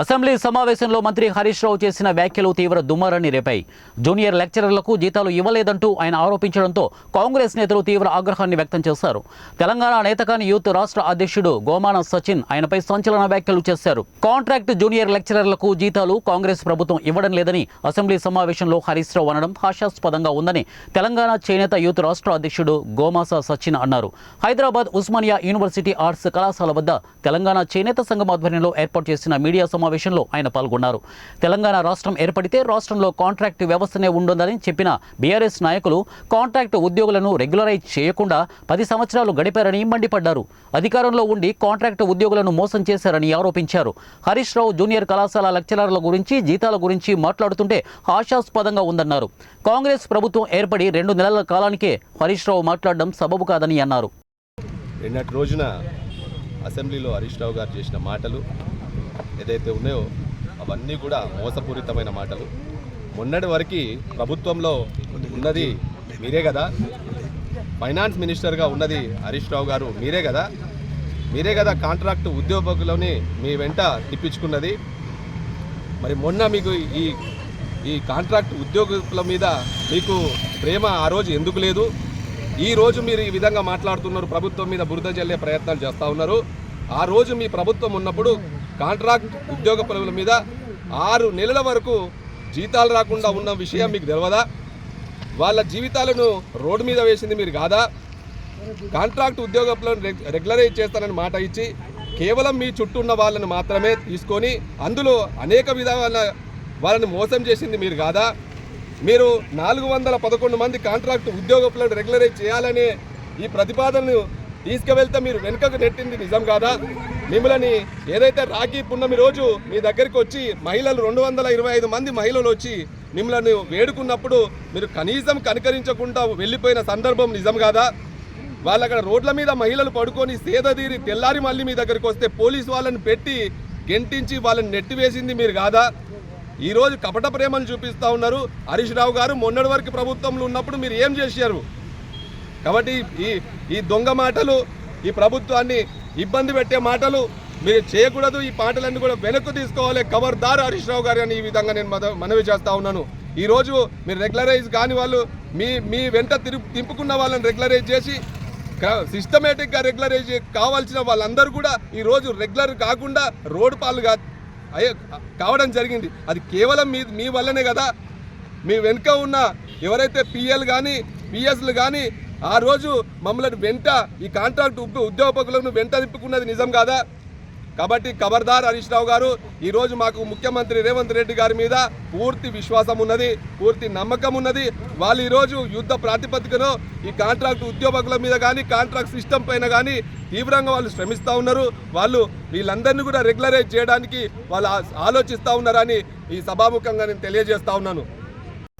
Assembly సమావేశంలో మంత్రి హరీష్ రావు చేసిన వ్యాఖ్యలు తీవ్ర దుమారాన్ని రేపాయి. జూనియర్ లెక్చరర్లకు జీతాలు ఇవ్వలేదంటూ ఆయన ఆరోపించడంతో కాంగ్రెస్ నేతలు తీవ్ర ఆగ్రహాన్ని వ్యక్తం చేశారు. తెలంగాణ నేతకాని యూత్ రాష్ట్ర అధ్యక్షుడు గోమాన సచిన్ ఆయనపై సంచలన వ్యాఖ్యలు చేశారు. కాంట్రాక్ట్ జూనియర్ లెక్చరర్లకు జీతాలు కాంగ్రెస్ ప్రభుత్వం ఇవ్వడం లేదని అసెంబ్లీ సమావేశంలో హరీష్ రావు అనడం హాస్యాస్పదంగా ఉందని తెలంగాణ చేనేత యూత్ రాష్ట్ర అధ్యక్షుడు గోమాస సచిన్ అన్నారు. హైదరాబాద్ ఉస్మానియా యూనివర్సిటీ ఆర్ట్స్ కళాశాల వద్ద తెలంగాణ చేనేత సంఘం ఆధ్వర్యంలో ఏర్పాటు చేసిన మీడియా సమావేశంలో ఆయన పాల్గొన్నారు. తెలంగాణ రాష్ట్రం ఏర్పడితే రాష్ట్రంలో కాంట్రాక్ట్ వ్యవస్థనే ఉండదని చెప్పిన బీఆర్ఎస్ నాయకులు కాంట్రాక్ట్ ఉద్యోగులను రెగ్యులరైజ్ చేయకుండా పది సంవత్సరాలు గడిపారని మండిపడ్డారు. అధికారంలో ఉండి కాంట్రాక్టు ఉద్యోగులను మోసం చేశారని ఆరోపించారు. హరీష్ రావు జూనియర్ కళాశాల లెక్చరర్ల గురించి జీతాల గురించి మాట్లాడుతుంటే ఆశాస్పదంగా ఉందన్నారు. కాంగ్రెస్ ప్రభుత్వం ఏర్పడి రెండు నెలల కాలానికే హరీష్ రావు మాట్లాడడం సబబు కాదని అన్నారు. నిన్నటి రోజున అసెంబ్లీలో హరీష్ రావు గారు చేసిన మాటలు ఏదైతే ఉన్నాయో అవన్నీ కూడా మోసపూరితమైన మాటలు. మొన్నటి వరకు ప్రభుత్వంలో ఉన్నది మీరే కదా. ఫైనాన్స్ మినిస్టర్గా ఉన్నది హరీష్ రావు గారు మీరే కదా. మీరే కదా కాంట్రాక్ట్ ఉద్యోగులని మీ వెంట తిప్పించుకున్నది. మరి మొన్న మీకు ఈ ఈ కాంట్రాక్ట్ ఉద్యోగుల మీద మీకు ప్రేమ ఆ రోజు ఎందుకు లేదు? ఈ రోజు మీరు ఈ విధంగా మాట్లాడుతున్నారు ప్రభుత్వం మీద బురద జల్లే ప్రయత్నాలు చేస్తూ ఉన్నారు. ఆ రోజు మీ ప్రభుత్వం ఉన్నప్పుడు కాంట్రాక్ట్ ఉద్యోగ మీద ఆరు నెలల వరకు జీతాలు రాకుండా ఉన్న విషయం మీకు తెలియదా వాళ్ళ జీవితాలను రోడ్డు మీద వేసింది మీరు కాదా? కాంట్రాక్ట్ ఉద్యోగులను రెగ్యులరైజ్ చేస్తానని మాట ఇచ్చి కేవలం మీ చుట్టూ ఉన్న వాళ్ళని మాత్రమే తీసుకొని అందులో అనేక విధాల వాళ్ళని మోసం చేసింది మీరు కాదా? మీరు నాలుగు వందల పదకొండు మంది కాంట్రాక్ట్ ఉద్యోగులను రెగ్యులరైజ్ చేయాలనే ఈ ప్రతిపాదనను తీసుకువెళ్తే మీరు వెనుకకు నెట్టింది నిజం కాదా? మిమ్మల్ని ఏదైతే రాఖీ పున్నమి రోజు మీ దగ్గరికి వచ్చి మహిళలు రెండు వందల ఇరవై ఐదు మంది మహిళలు వచ్చి మిమ్మల్ని వేడుకున్నప్పుడు మీరు కనీసం కనికరించకుండా వెళ్ళిపోయిన సందర్భం నిజం కాదా? వాళ్ళు అక్కడ రోడ్ల మీద మహిళలు పడుకొని సేదదీరి తెల్లారి మళ్ళీ మీ దగ్గరికి వస్తే పోలీసు వాళ్ళని పెట్టి గెంటించి వాళ్ళని నెట్టివేసింది మీరు కాదా? ఈరోజు కపట ప్రేమను చూపిస్తూ ఉన్నారు. హరీష్ రావు గారు మొన్నటి వరకు ప్రభుత్వంలో ఉన్నప్పుడు మీరు ఏం చేశారు? కాబట్టి ఈ ఈ దొంగ మాటలు ఈ ప్రభుత్వాన్ని ఇబ్బంది పెట్టే మాటలు మీరు చేయకూడదు. ఈ పాటలన్నీ కూడా వెనక్కు తీసుకోవాలి. కవర్దార్ హరీష్ రావు గారు అని ఈ విధంగా నేను మనవి చేస్తా ఉన్నాను. ఈ రోజు మీరు రెగ్యులరైజ్ కాని వాళ్ళు మీ మీ వెంట తిరు తింపుకున్న వాళ్ళని రెగ్యులరైజ్ చేసి సిస్టమేటిక్గా రెగ్యులరైజ్ కావాల్సిన వాళ్ళందరూ కూడా ఈ రోజు రెగ్యులర్ కాకుండా రోడ్డు పాలుగా అయ్యే కావడం జరిగింది. అది కేవలం మీ మీ వల్లనే కదా. మీ వెనుక ఉన్న ఎవరైతే పిఎల్ కానీ పిఎస్లు కానీ ఆ రోజు మమ్మల్ని వెంట ఈ కాంట్రాక్ట్ ఉద్యోగకులను వెంట తిప్పుకున్నది నిజం కాదా? కాబట్టి ఖబర్దార్ హరీష్ రావు గారు ఈరోజు మాకు ముఖ్యమంత్రి రేవంత్ రెడ్డి గారి మీద పూర్తి విశ్వాసం ఉన్నది పూర్తి నమ్మకం ఉన్నది. వాళ్ళు ఈరోజు యుద్ధ ప్రాతిపదికన ఈ కాంట్రాక్ట్ ఉద్యోగుల మీద కానీ కాంట్రాక్ట్ సిస్టమ్ పైన కానీ తీవ్రంగా వాళ్ళు శ్రమిస్తూ ఉన్నారు. వాళ్ళు వీళ్ళందరినీ కూడా రెగ్యులరైజ్ చేయడానికి వాళ్ళు ఆలోచిస్తూ ఉన్నారని ఈ సభాముఖంగా నేను తెలియజేస్తూ ఉన్నాను.